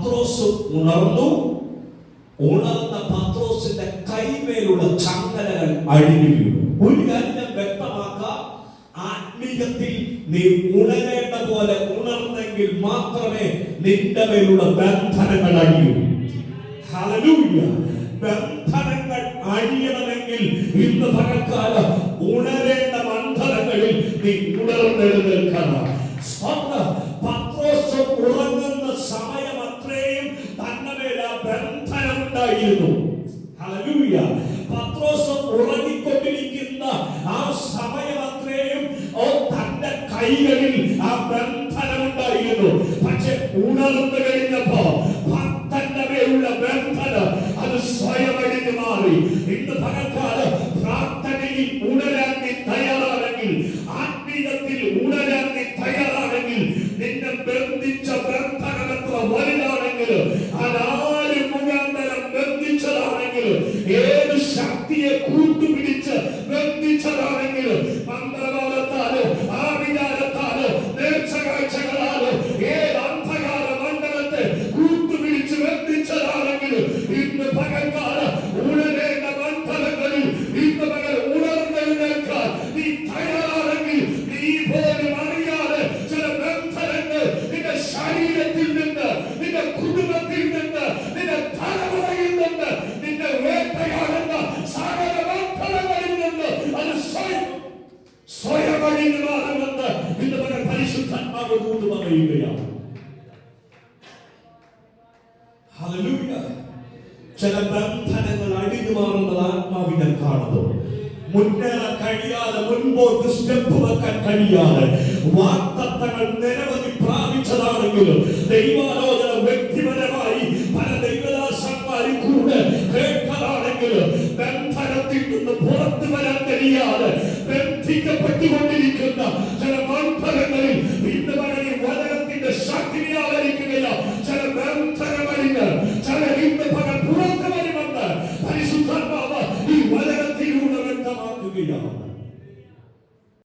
പത്രോസ് ഉണർന്നു. ഉണർന്ന പത്രോസിന്റെ കൈമേലുള്ള ചങ്ങലകൾ അഴിഞ്ഞു വീണു ഒരു കാര്യം ഞാൻ വ്യക്തമാക്കാം. ആത്മീയത്തിൽ നീ ഉണരേണ്ട പോലെ ഉണർന്നെങ്കിൽ മാത്രമേ നിന്റെ മേലുള്ള ബന്ധനങ്ങൾ അഴിയൂ ബന്ധനങ്ങൾ അഴിയണമെങ്കിൽ ഇന്ന് പകൽക്കാലം ഉണരേണ്ട മണ്ഡലങ്ങളിൽ നീ ഉണർന്നെഴുന്നേൽക്കണം. ഹല്ലേലൂയ പത്രോസ് ഉറങ്ങിക്കൊണ്ടിരിക്കുന്ന ആ സമയം അത്രയും തന്റെ കൈകളിൽ ആ ബന്ധനമുണ്ടായിരുന്നു പക്ഷെ ഉണർന്നു കഴിഞ്ഞപ്പോ ഭക്തന്റെ മേലുള്ള ബന്ധനം അത് സ്വയം അടിഞ്ഞു മാറി. ഇന്ന് പകൽക്കാലം പ്രാർത്ഥനയിൽ ഉണരാൻ നീ തയ്യാറാണെങ്കിൽ ആത്മീയത്തിൽ ഉണരാൻ നീ തയ്യാറാണെങ്കിൽ നിന്നെ ബന്ധിച്ച ബന്ധനം എത്ര വലുതാണെങ്കിൽ അതാരും ഏത് ശക്തിയെ കൂട്ടുപിടിച്ച് ബന്ധിച്ചതാണെങ്കിലും മന്ത്രവാദത്താലോ മാറുമെന്ന് ഇന്ന് പകൽ പരിശുദ്ധാത്മാവ് കൂട്ടു പറയുകയാണ്. ചില ബന്ധനങ്ങൾ അടിഞ്ഞു മാറുന്നത് ആത്മാവിനെ കാണുന്നു. മുന്നേറാൻ കഴിയാതെ മുൻപോട്ട് സ്റ്റെപ്പ് വെക്കാൻ കഴിയാതെ വാക്തത്വങ്ങൾ നിരവധി പ്രാപിച്ചതാണെങ്കിലും ദൈവാലോചന വ്യക്തിപരമായി പല ദൈവദാസന്മാരും കൂടെ കേട്ടതാണെങ്കിലും ബന്ധനത്തിൽ നിന്ന് പുറത്തു വരാൻ കഴിയാതെ ബന്ധിക്കപ്പെട്ടുകൊണ്ടിരിക്കുന്ന. দাও আমার যুগে যাও